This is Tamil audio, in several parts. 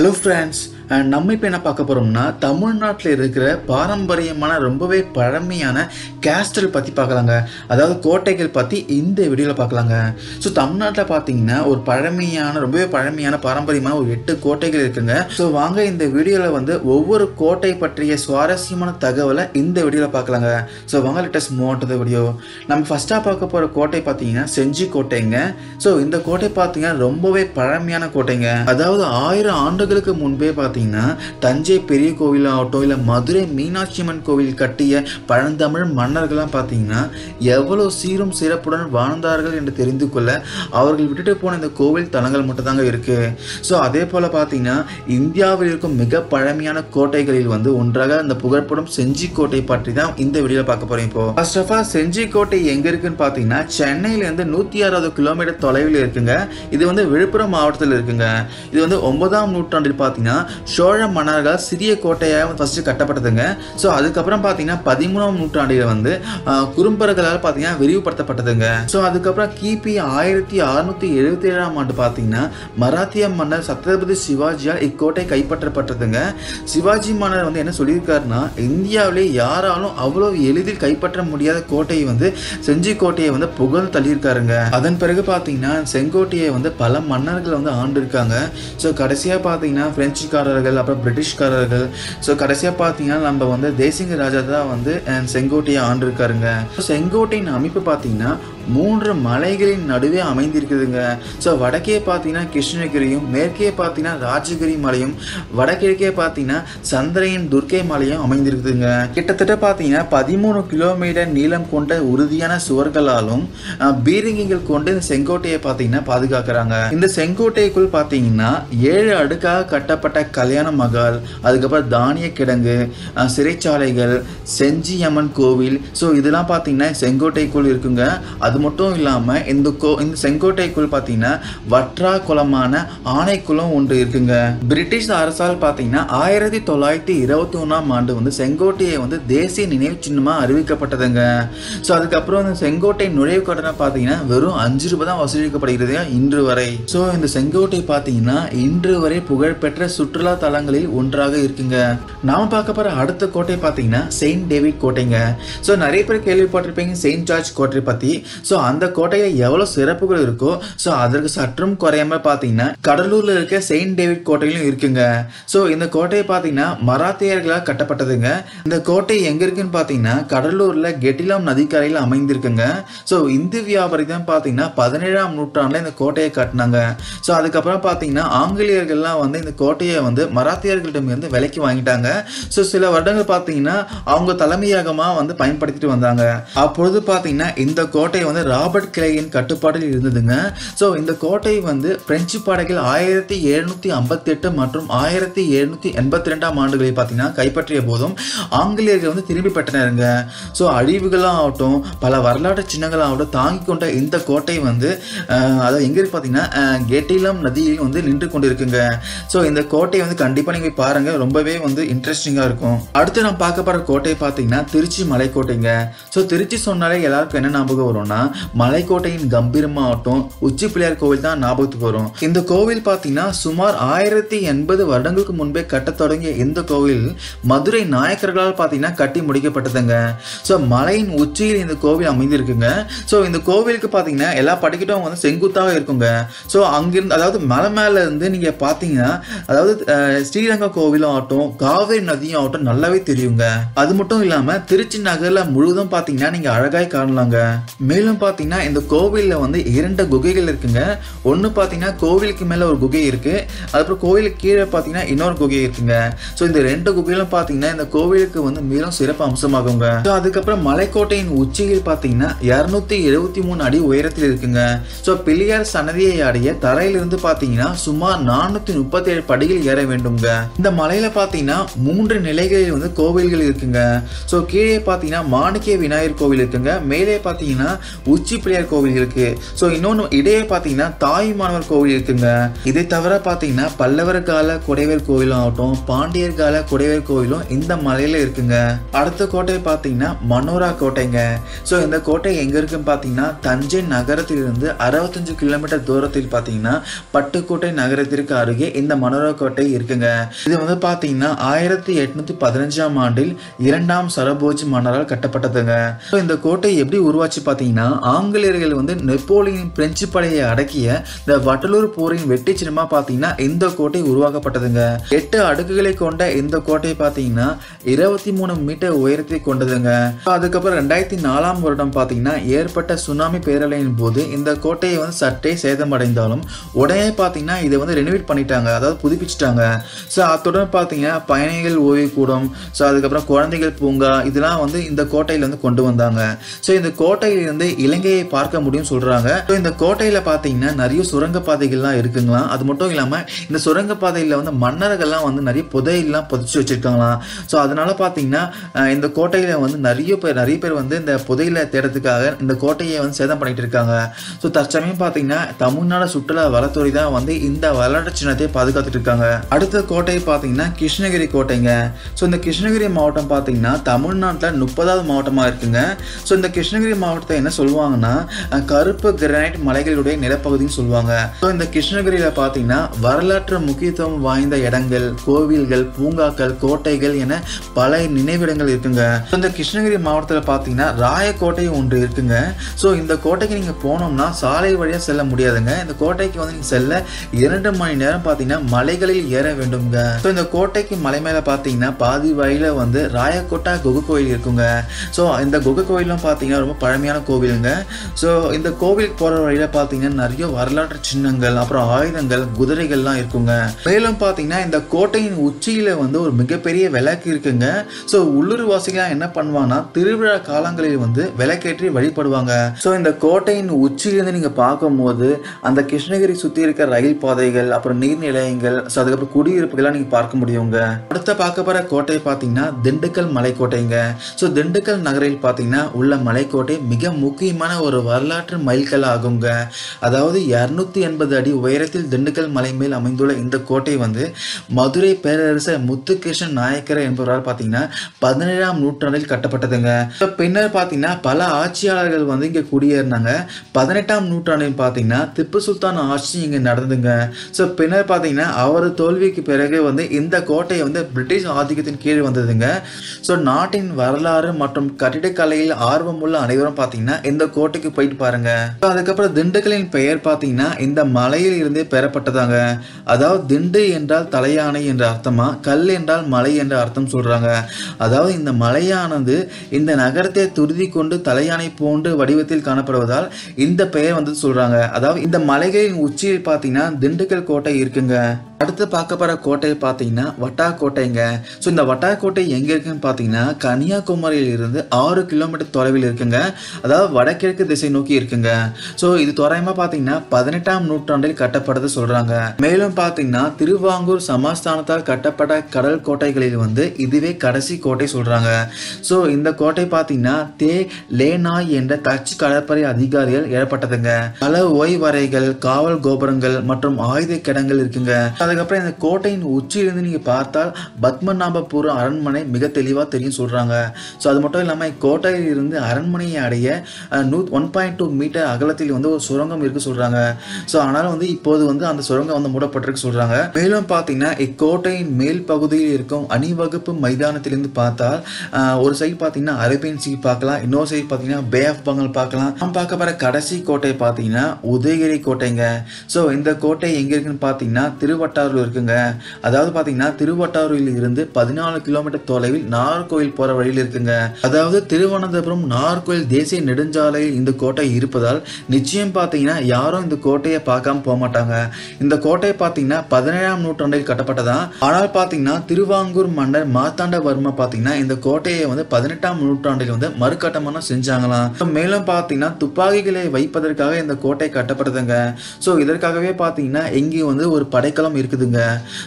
Hello friends, நம்ம இப்போ என்ன பார்க்க போகிறோம்னா தமிழ்நாட்டில் இருக்கிற பாரம்பரியமான ரொம்பவே பழமையான கேஸ்டல் பற்றி பார்க்கலாங்க. அதாவது கோட்டைகள் பற்றி இந்த வீடியோவில் பார்க்கலாங்க. ஸோ தமிழ்நாட்டில் பார்த்தீங்கன்னா ஒரு பழமையான ரொம்பவே பழமையான பாரம்பரியமான ஒரு எட்டு கோட்டைகள் இருக்குங்க. ஸோ வாங்க இந்த வீடியோவில் வந்து ஒவ்வொரு கோட்டை பற்றிய சுவாரஸ்யமான தகவலை இந்த வீடியோவில் பார்க்கலாங்க. ஸோ வாங்க லேட்டஸ்ட் மோட்டது வீடியோ நம்ம ஃபஸ்ட்டாக பார்க்க போகிற கோட்டை பார்த்தீங்கன்னா செஞ்சி கோட்டைங்க. ஸோ இந்த கோட்டை பார்த்தீங்கன்னா ரொம்பவே பழமையான கோட்டைங்க. அதாவது ஆயிரம் ஆண்டுகளுக்கு முன்பே பார்த்தீங்கன்னா பார்த்தீங்கன்னா தஞ்சை பெரிய கோவில் ஆகட்டும் இல்லை மதுரை மீனாட்சி அம்மன் கோவில் கட்டிய பழந்தமிழ் மன்னர்கள்லாம் பார்த்தீங்கன்னா எவ்வளோ சீரும் சிறப்புடன் வாழ்ந்தார்கள் என்று தெரிந்து கொள்ள அவர்கள் விட்டுட்டு போன இந்த கோவில் தலங்கள் மட்டும் தாங்க இருக்கு. ஸோ அதே போல் பார்த்தீங்கன்னா இந்தியாவில் இருக்கும் மிக பழமையான கோட்டைகளில் வந்து ஒன்றாக அந்த புகழ்படும் செஞ்சி கோட்டை பற்றி தான் இந்த வீடியோவில் பார்க்க போகிறோம் இப்போ. ஃபர்ஸ்ட் ஆஃப் ஆல் செஞ்சி கோட்டை எங்கே இருக்குன்னு பார்த்தீங்கன்னா சென்னையிலேருந்து நூற்றி அறுபது கிலோமீட்டர் தொலைவில் இருக்குங்க. இது வந்து விழுப்புரம் மாவட்டத்தில் இருக்குங்க. இது வந்து ஒன்பதாம் நூற்றாண்டில் பார்த்தீங்கன்னா சோழ மன்னர்கள் சிறிய கோட்டையாக ஃபஸ்ட்டு கட்டப்பட்டதுங்க. ஸோ அதுக்கப்புறம் பார்த்தீங்கன்னா பதிமூணாம் நூற்றாண்டில் வந்து குறும்பர்களால் பார்த்தீங்கன்னா விரிவுபடுத்தப்பட்டதுங்க. ஸோ அதுக்கப்புறம் கிபி ஆயிரத்தி அறுநூத்தி எழுபத்தி ஏழாம் ஆண்டு பார்த்தீங்கன்னா மராத்திய மன்னர் சத்ரபதி சிவாஜியால் இக்கோட்டை கைப்பற்றப்பட்டதுங்க. சிவாஜி மன்னர் வந்து என்ன சொல்லியிருக்காருன்னா இந்தியாவிலே யாராலும் அவ்வளோ எளிதில் கைப்பற்ற முடியாத கோட்டையை வந்து செஞ்சி கோட்டையை வந்து புகழ் தள்ளியிருக்காருங்க. அதன் பிறகு பார்த்தீங்கன்னா செங்கோட்டையை வந்து பல மன்னர்கள் வந்து ஆண்டிருக்காங்க. ஸோ கடைசியாக பார்த்தீங்கன்னா பிரெஞ்சுக்காரர்கள் அப்புறம் பிரிட்டிஷ்காரர்கள். ஸோ கடைசியாக பார்த்தீங்கன்னா நம்ம வந்து தேசிங்க ராஜா தான் வந்து செங்கோட்டையை ஆண்டு இருக்காருங்க செங்கோட்டையின் அமைப்பு பார்த்தீங்கன்னா மூன்று மலைகளின் நடுவே அமைந்திருக்குதுங்க. ஸோ வடக்கே பார்த்தீங்கன்னா கிருஷ்ணகிரியும் மேற்கே பார்த்தீங்கன்னா ராஜகிரி மலையும் வடகிழக்கே பார்த்தீங்கன்னா சந்திரையின் துர்க்கை மலையும் அமைந்திருக்குதுங்க. கிட்டத்தட்ட பார்த்தீங்கன்னா பதிமூணு கிலோமீட்டர் நீளம் கொண்ட உறுதியான சுவர்களாலும் பீரங்கிகள் கொண்டு இந்த செங்கோட்டையை பார்த்தீங்கன்னா பாதுகாக்கிறாங்க. இந்த செங்கோட்டைக்குள் பார்த்தீங்கன்னா ஏழு அடுக்காக கட்டப்பட்ட கல் கல்யாண மகால் அதுக்கப்புறம் தானிய கிடங்கு சிறைச்சாலைகள் செஞ்சியம்மன் கோவில். ஸோ இதெல்லாம் பார்த்தீங்கன்னா செங்கோட்டைக்குள் இருக்குங்க. அது மட்டும் இல்லாமல் இந்த கோ இந்த செங்கோட்டைக்குள் பார்த்தீங்கன்னா வற்றா குளமான ஆணைக்குளம் ஒன்று இருக்குங்க. பிரிட்டிஷ் அரசால் பார்த்தீங்கன்னா ஆயிரத்தி தொள்ளாயிரத்தி இருபத்தி ஒன்றாம் ஆண்டு வந்து செங்கோட்டையை வந்து தேசிய நினைவு சின்னமாக அறிவிக்கப்பட்டதுங்க. ஸோ அதுக்கப்புறம் இந்த செங்கோட்டை நுழைவு கட்டணம் பார்த்தீங்கன்னா வெறும் அஞ்சு ரூபாய் தான் வசூலிக்கப்படுகிறது இன்று வரை. ஸோ இந்த செங்கோட்டை பார்த்தீங்கன்னா இன்று வரை புகழ்பெற்ற சுற்றுலா தலங்களில் ஒன்றாக இருக்குங்க. நாம பார்க்க போற அடுத்த கோட்டை பார்த்தீங்கன்னா செயின்ட் டேவிட் கோட்டைங்க. ஸோ நிறைய பேர் கேள்விப்பட்டிருப்பீங்க செயின்ட் ஜார்ஜ் கோட்டை பற்றி ஸோ அந்த கோட்டையில் எவ்வளோ சிறப்புகள் இருக்கோ ஸோ அதற்கு சற்றும் குறையாம பார்த்தீங்கன்னா கடலூரில் இருக்க செயின்ட் டேவிட் கோட்டையிலும் இருக்குங்க. ஸோ இந்த கோட்டையை பார்த்தீங்கன்னா மராத்தியர்களால் கட்டப்பட்டதுங்க. இந்த கோட்டை எங்கே இருக்குன்னு பார்த்தீங்கன்னா கடலூரில் கெட்டிலாம் நதிக்கரையில் அமைந்திருக்குங்க. ஸோ இந்து வியாபாரி தான் பார்த்தீங்கன்னா பதினேழாம் நூற்றாண்டில் இந்த கோட்டையை கட்டினாங்க. ஸோ அதுக்கப்புறம் பார்த்தீங்கன்னா ஆங்கிலேயர்கள்லாம் வந்து இந்த கோட்டையை வந்து மராத்தியர்களிடமிருந்து விலைக்கு வாங்கிட்டாங்க. ஸோ சில வருடங்கள் பார்த்தீங்கன்னா அவங்க தலைமையகமாக வந்து பயன்படுத்திட்டு வந்தாங்க. அப்பொழுது பார்த்தீங்கன்னா இந்த கோட்டை வந்து ராபர்ட் கிளையின் கட்டுப்பாட்டில் இருந்ததுங்க. ஸோ இந்த கோட்டை வந்து பிரெஞ்சு படைகள் ஆயிரத்தி எழுநூற்றி ஐம்பத்தெட்டு மற்றும் ஆயிரத்தி எழுநூற்றி எண்பத்தி ரெண்டாம் ஆண்டுகளில் பார்த்தீங்கன்னா கைப்பற்றிய போதும் ஆங்கிலேயர்கள் வந்து திரும்பி பெற்றனருங்க. ஸோ அழிவுகளாக ஆகட்டும் பல வரலாற்று சின்னங்களாகட்டும் தாங்கி கொண்ட இந்த கோட்டை வந்து அதாவது எங்கே இருக்கு பார்த்தீங்கன்னா கெட்டிலம் நதியில் வந்து நின்று கொண்டிருக்குங்க. ஸோ இந்த கோட்டை வந்து கண்டிப்பாக நீங்கள் பாருங்க. ரொம்பவே வந்து இன்ட்ரெஸ்டிங்காக இருக்கும். அடுத்து நான் பார்க்க போகிற கோட்டை பார்த்தீங்கன்னா திருச்சி மலைக்கோட்டைங்க. ஸோ திருச்சி சொன்னாலே எல்லாருக்கும் என்ன ஞாபகம் வரும்னா மலைக்கோட்டையின் கம்பீரமாகட்டும் உச்சி பிள்ளையார் கோவில் தான் ஞாபகத்துக்கு வரும். இந்த கோவில் பார்த்தீங்கன்னா சுமார் ஆயிரத்தி எண்பது வருடங்களுக்கு முன்பே கட்ட தொடங்கிய இந்த கோவில் மதுரை நாயக்கர்களால் பார்த்தீங்கன்னா கட்டி முடிக்கப்பட்டதுங்க. ஸோ மலையின் உச்சியில் இந்த கோவில் அமைந்திருக்குங்க. ஸோ இந்த கோவிலுக்கு பார்த்தீங்கன்னா எல்லா படிக்கட்டும் வந்து செங்குத்தாக இருக்குங்க. ஸோ அங்கிருந்து அதாவது மலை மேலே இருந்து நீங்கள் பார்த்தீங்கன்னா அதாவது ஸ்ரீரங்க கோவிலும் ஆகட்டும் காவேரி நதியும் ஆகட்டும் நல்லாவே தெரியுங்க. அது மட்டும் இல்லாமல் திருச்சி நகரில் முழுவதும் பார்த்தீங்கன்னா நீங்கள் அழகாய் காணலாங்க. மேலும் பார்த்தீங்கன்னா இந்த கோவிலில் வந்து இரண்டு குகைகள் இருக்குங்க. ஒன்று பார்த்தீங்கன்னா கோவிலுக்கு மேலே ஒரு குகை இருக்கு. அதுக்கப்புறம் கோவிலுக்கு கீழே பார்த்தீங்கன்னா இன்னொரு குகை இருக்குங்க. ஸோ இந்த ரெண்டு குகையிலும் பார்த்தீங்கன்னா இந்த கோவிலுக்கு வந்து மிகவும் சிறப்பு அம்சமாகுங்க. ஸோ அதுக்கப்புறம் மலைக்கோட்டையின் உச்சியில் பார்த்தீங்கன்னா இரநூத்தி எழுபத்தி மூணு அடி உயரத்தில் இருக்குங்க. ஸோ பிள்ளையார் சன்னதியை அடைய தரையிலிருந்து பார்த்தீங்கன்னா சுமார் நானூற்றி முப்பத்தி ஏழு படிகள் ஏற வேண்டும்ங்க. இந்த மலையில பார்த்தீங்கன்னா மூன்று நிலைகளில் வந்து கோவில்கள் இருக்குங்க. ஸோ கீழே பார்த்தீங்கன்னா மாணிக்க விநாயகர் கோவில் இருக்குங்க. மேலே பார்த்தீங்கன்னா உச்சி பிள்ளையார் கோவில் இருக்கு. ஸோ இன்னொன்று இடையே பார்த்தீங்கன்னா தாயுமானவர் கோவில் இருக்குங்க. இதை தவிர பார்த்தீங்கன்னா பல்லவர் கால குடைவர் கோவிலும் ஆகட்டும் பாண்டியர் கால குடைவர் கோவிலும் இந்த மலையில இருக்குங்க. அடுத்த கோட்டை பார்த்தீங்கன்னா மனோரா கோட்டைங்க. ஸோ இந்த கோட்டை எங்க இருக்குன்னு பார்த்தீங்கன்னா தஞ்சை நகரத்திலிருந்து அறுபத்தஞ்சு கிலோமீட்டர் தூரத்தில் பார்த்தீங்கன்னா பட்டுக்கோட்டை நகரத்திற்கு அருகே இந்த மனோரா கோட்டை இருக்குங்க. இது வந்து பார்த்தீங்கன்னா ஆயிரத்தி எட்நூத்தி பதினஞ்சாம் ஆண்டில் இரண்டாம் சரபோஜி மன்னரால் கட்டப்பட்டதுங்க. இந்த கோட்டை எப்படி உருவாச்சு பார்த்தீங்கன்னா ஆங்கிலேயர்கள் வந்து நெப்போலியன் பிரெஞ்சு படையை அடக்கிய இந்த வட்டலூர் போரின் வெற்றி சின்னமா பார்த்தீங்கன்னா இந்த கோட்டை உருவாக்கப்பட்டதுங்க. எட்டு அடுக்குகளை கொண்ட இந்த கோட்டை பார்த்தீங்கன்னா இருபத்தி மூணு மீட்டர் உயரத்தை கொண்டதுங்க. அதுக்கப்புறம் ரெண்டாயிரத்தி நாலாம் வருடம் பார்த்தீங்கன்னா ஏற்பட்ட சுனாமி பேரலையின் போது இந்த கோட்டையை வந்து சற்றே சேதமடைந்தாலும் உடனே பார்த்தீங்கன்னா இதை வந்து ரெனோவேட் பண்ணிட்டாங்க அதாவது புதுப்பிச்சிட்டாங்க. ஸோ அத்துடன் பார்த்தீங்கன்னா பயணிகள் ஓய்வுக்கூடம் ஸோ அதுக்கப்புறம் குழந்தைகள் பூங்கா இதெல்லாம் வந்து இந்த கோட்டையில் வந்து கொண்டு வந்தாங்க. ஸோ இந்த கோட்டையிலிருந்து இலங்கையை பார்க்க முடியும் சொல்கிறாங்க ஸோ இந்த கோட்டையில் பார்த்தீங்கன்னா நிறைய சுரங்கப்பாதைகள்லாம் இருக்குங்களாம். அது மட்டும் இல்லாமல் இந்த சுரங்கப்பாதையில் வந்து மன்னர்கள்லாம் வந்து நிறைய புதையெல்லாம் புதைச்சி வச்சிருக்காங்களாம். ஸோ அதனால் பார்த்தீங்கன்னா இந்த கோட்டையில் வந்து நிறைய பேர் நிறைய பேர் வந்து இந்த புதையில தேடுறதுக்காக இந்த கோட்டையை வந்து சேதம் பண்ணிட்டு இருக்காங்க. ஸோ தற்சமயம் பார்த்தீங்கன்னா தமிழ்நாடு சுற்றுலா வளத்துறை தான் வந்து இந்த வரலாற்று சின்னத்தை பாதுகாத்துட்டு இருக்காங்க. அடுத்த கோட்டை பார்த்தீங்கன்னா கிருஷ்ணகிரி கோட்டைங்க. ஸோ இந்த கிருஷ்ணகிரி மாவட்டம் பார்த்தீங்கன்னா தமிழ்நாட்டில் முப்பதாவது மாவட்டமாக இருக்குங்க. ஸோ இந்த கிருஷ்ணகிரி மாவட்டத்தை என்ன சொல்லுவாங்கன்னா கருப்பு கிரானைட் மலைகளுடைய நிலப்பகுதின்னு சொல்லுவாங்க. ஸோ இந்த கிருஷ்ணகிரியில் பார்த்தீங்கன்னா வரலாற்று முக்கியத்துவம் வாய்ந்த இடங்கள் கோவில்கள் பூங்காக்கள் கோட்டைகள் என பல நினைவிடங்கள் இருக்குங்க. ஸோ இந்த கிருஷ்ணகிரி மாவட்டத்தில் பார்த்தீங்கன்னா ராயக்கோட்டை ஒன்று இருக்குங்க. ஸோ இந்த கோட்டைக்கு நீங்கள் போனோம்னா சாலை வழியாக செல்ல முடியாதுங்க. இந்த கோட்டைக்கு வந்து நீங்கள் செல்ல இரண்டு மணி நேரம் பார்த்தீங்கன்னா மலைகளில் ஏற வேண்டுங்க ஸோ இந்த கோட்டைக்கு மலை மேலே பார்த்தீங்கன்னா பாதி வழியில் வந்து ராயக்கோட்டா குகை கோயில் இருக்குங்க. ஸோ இந்த குகை கோயிலும் பார்த்தீங்கன்னா ரொம்ப பழமையான கோவிலுங்க. ஸோ இந்த கோவிலுக்கு போகிற வழியில் பார்த்தீங்கன்னா நிறைய வரலாற்று சின்னங்கள் அப்புறம் ஆயுதங்கள் குதிரைகள்லாம் இருக்குங்க. மேலும் பார்த்தீங்கன்னா இந்த கோட்டையின் உச்சியில் வந்து ஒரு மிகப்பெரிய விளக்கு இருக்குங்க. ஸோ உள்ளூர் வாசிகளாக என்ன பண்ணுவாங்கன்னா திருவிழா காலங்களில் வந்து விளக்கேற்றி வழிபடுவாங்க. ஸோ இந்த கோட்டையின் உச்சியிலிருந்து நீங்கள் பார்க்கும்போது அந்த கிருஷ்ணகிரி சுற்றி இருக்க ரயில் பாதைகள் அப்புறம் நீர் நிலையங்கள் ஸோ அதுக்கப்புறம் குடியிருப்புகளாக நீங்கள் பார்க்க முடியுங்க. அடுத்த பார்க்க போகிற கோட்டை பார்த்தீங்கன்னா திண்டுக்கல் மலைக்கோட்டைங்க. ஸோ திண்டுக்கல் நகரில் பார்த்தீங்கன்னா உள்ள மலைக்கோட்டை மிக முக்கியமான ஒரு வரலாற்று மைல்கல் ஆகுங்க. அதாவது இரநூத்தி எண்பது அடி உயரத்தில் திண்டுக்கல் மலை மேல் அமைந்துள்ள இந்த கோட்டை வந்து மதுரை பேரரசர் முத்துகிருஷ்ணன் நாயக்கர் என்பவரால் பார்த்தீங்கன்னா பதினேழாம் நூற்றாண்டில் கட்டப்பட்டதுங்க. பின்னர் பார்த்தீங்கன்னா பல ஆட்சியாளர்கள் வந்து இங்கே குடியேறினாங்க. பதினெட்டாம் நூற்றாண்டில் பார்த்தீங்கன்னா திப்பு சுல்தான் ஆட்சி இங்கே நடந்ததுங்க. ஸோ பின்னர் பார்த்தீங்கன்னா அவர் தோல்விக்கு பிறகு வந்து இந்த கோட்டை வந்து பிரிட்டிஷ் ஆதிக்கத்தின் கீழ் வந்ததுங்க. ஸோ நாட்டின் வரலாறு மற்றும் கட்டிடக்கலையில் ஆர்வமுள்ள அனைவரும் பார்த்தீங்கன்னா இந்த கோட்டைக்கு போயிட்டு பாருங்க. அதுக்கப்புறம் திண்டுக்கலின் பெயர் பார்த்தீங்கன்னா இந்த மலையில் இருந்தே பெறப்பட்டதாங்க. அதாவது திண்டு என்றால் தலையானை என்ற அர்த்தமா கல் என்றால் மலை என்ற அர்த்தம் சொல்றாங்க. அதாவது இந்த மலையானது இந்த நகரத்தை துருதி கொண்டு தலையானை போன்று வடிவத்தில் காணப்படுவதால் இந்த பெயர் வந்து சொல்றாங்க. அதாவது இந்த மலைகளின் உச்சியில் பார்த்தீங்கன்னா திண்டுக்கல் கோட்டை இருக்குங்க. அடுத்து பார்க்க போகிற கோட்டை பார்த்தீங்கன்னா வட்டாக்கோட்டைங்க. ஸோ இந்த வட்டாக்கோட்டை எங்கே இருக்குன்னு பார்த்தீங்கன்னா கன்னியாகுமரியில் இருந்து ஆறு கிலோமீட்டர் தொலைவில் இருக்குங்க. அதாவது வடகிழக்கு திசை நோக்கி இருக்குங்க. ஸோ இது தோராயமாக பார்த்தீங்கன்னா பதினெட்டாம் நூற்றாண்டில் கட்டப்பட்டது சொல்கிறாங்க மேலும் பார்த்தீங்கன்னா திருவாங்கூர் சமஸ்தானத்தால் கட்டப்பட்ட கடல் கோட்டைகளில் வந்து இதுவே கடைசி கோட்டை சொல்கிறாங்க ஸோ இந்த கோட்டை பார்த்தீங்கன்னா தே. லேனாய் என்ற டச்சு கடற்படை அதிகாரிகள் ஏற்பட்டதுங்க பல ஓய்வறைகள் காவல் கோபுரங்கள் மற்றும் ஆயுத கிடங்கள் இருக்குங்க. அதுக்கப்புறம் இந்த கோட்டையின் உச்சியிலிருந்து நீங்கள் பார்த்தால் பத்மநாபபுரம் அரண்மனை மிக தெளிவாக தெரியும் சொல்கிறாங்க ஸோ அது மட்டும் இல்லாமல் கோட்டையிலிருந்து இருந்து அரண்மனையை அடைய நூ ஒன் பாயிண்ட் டூ மீட்டர் அகலத்தில் வந்து ஒரு சுரங்கம் இருக்கு சொல்கிறாங்க ஸோ அதனால் வந்து இப்போது வந்து அந்த சுரங்கம் வந்து மூடப்பட்டிருக்கு சொல்கிறாங்க மேலும் பார்த்தீங்கன்னா இக்கோட்டையின் மேல் பகுதியில் இருக்கும் அணிவகுப்பு மைதானத்திலிருந்து பார்த்தால் ஒரு சைடு பார்த்தீங்கன்னா அரேபியன் சீ பார்க்கலாம் இன்னொரு சைடு பார்த்தீங்கன்னா பே ஆஃப் பங்கல் பார்க்கலாம். நாம் பார்க்க போகிற கடைசி கோட்டை பார்த்தீங்கன்னா உதயகிரி கோட்டைங்க. ஸோ இந்த கோட்டை எங்கே இருக்குன்னு பார்த்தீங்கன்னா திருவட்டாரூர் இருக்குங்க. அதாவது பார்த்தீங்கன்னா திருவட்டாரூரில் இருந்து பதினாலு கிலோமீட்டர் தொலைவில் நாகர்கோவில் போகிற வழியில் இருக்குங்க. அதாவது திருவனந்தபுரம் நாகர்கோவில் தேசிய நெடுஞ்சாலையில் இந்த கோட்டை இருப்பதால் நிச்சயம் பார்த்தீங்கன்னா யாரும் இந்த கோட்டையை பார்க்காம போக மாட்டாங்க. இந்த கோட்டை பார்த்தீங்கன்னா பதினேழாம் நூற்றாண்டில் கட்டப்பட்டதா? ஆனால் பார்த்தீங்கன்னா திருவாங்கூர் மன்னர் மார்த்தாண்டவர்மா பார்த்தீங்கன்னா இந்த கோட்டையை வந்து பதினெட்டாம் நூற்றாண்டில் வந்து மறுகட்டமானம் செஞ்சாங்களாம். மேலும் பார்த்தீங்கன்னா துப்பாக்கிகளை வைப்பதற்காக இந்த கோட்டை கட்டப்பட்டதுங்க. ஸோ இதற்காகவே பார்த்தீங்கன்னா இங்கே வந்து ஒரு படைக்கலம் இருக்குதுங்க.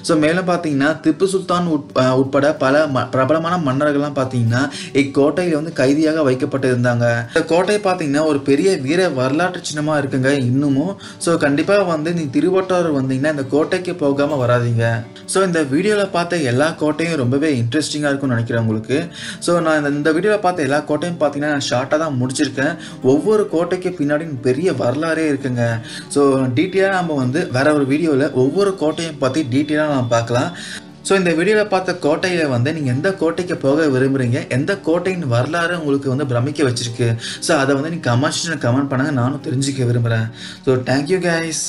ஸோ மேலும் பார்த்தீங்கன்னா திப்பு சுல்தான் உட்- உட்பட பல ம- பிரபலமான மன்னர்கள்லாம் பார்த்தீங்கன்னா இக்கோட்டையில் வந்து கைதியாக வைக்கப்பட்டு இருந்தாங்க இந்த கோட்டை பார்த்தீங்கன்னா ஒரு பெரிய வீர வரலாற்று சின்னமாக இருக்குங்க இன்னமும். ஸோ கண்டிப்பாக வந்து நீ திருவட்டாரூர் வந்தீங்கன்னா இந்த கோட்டைக்கு போகாமல் வராதீங்க. ஸோ இந்த வீடியோவில் பார்த்த எல்லா கோட்டையும் ரொம்பவே இன்ட்ரெஸ்டிங்காக இருக்கும்னு நினைக்கிறேன் உங்களுக்கு. ஸோ நான் இந்த இந்த வீடியோவில் பார்த்த எல்லா கோட்டையும் பார்த்தீங்கன்னா நான் ஷார்ட்டாக தான் முடிச்சிருக்கேன். ஒவ்வொரு கோட்டைக்கு பின்னாடி பெரிய வரலாறே இருக்குங்க. ஸோ டீட்டெயிலாக நம்ம வந்து வேற ஒரு வீடியோவில் ஒவ்வொரு கோட்டையும் பற்றி டீ டீட்டெயிலாக நம்ம பார்க்கலாம். ஸோ இந்த வீடியோவில் பார்த்த கோட்டையில் வந்து நீங்கள் எந்த கோட்டைக்கு போக விரும்புகிறீங்க எந்த கோட்டையின் வரலாறு உங்களுக்கு வந்து பிரமிக்க வச்சிருக்கு? ஸோ அதை வந்து நீங்கள் கமெண்ட் கமெண்ட் பண்ணுங்கள் நானும் தெரிஞ்சுக்க விரும்புகிறேன் ஸோ தேங்க்யூ கைஸ்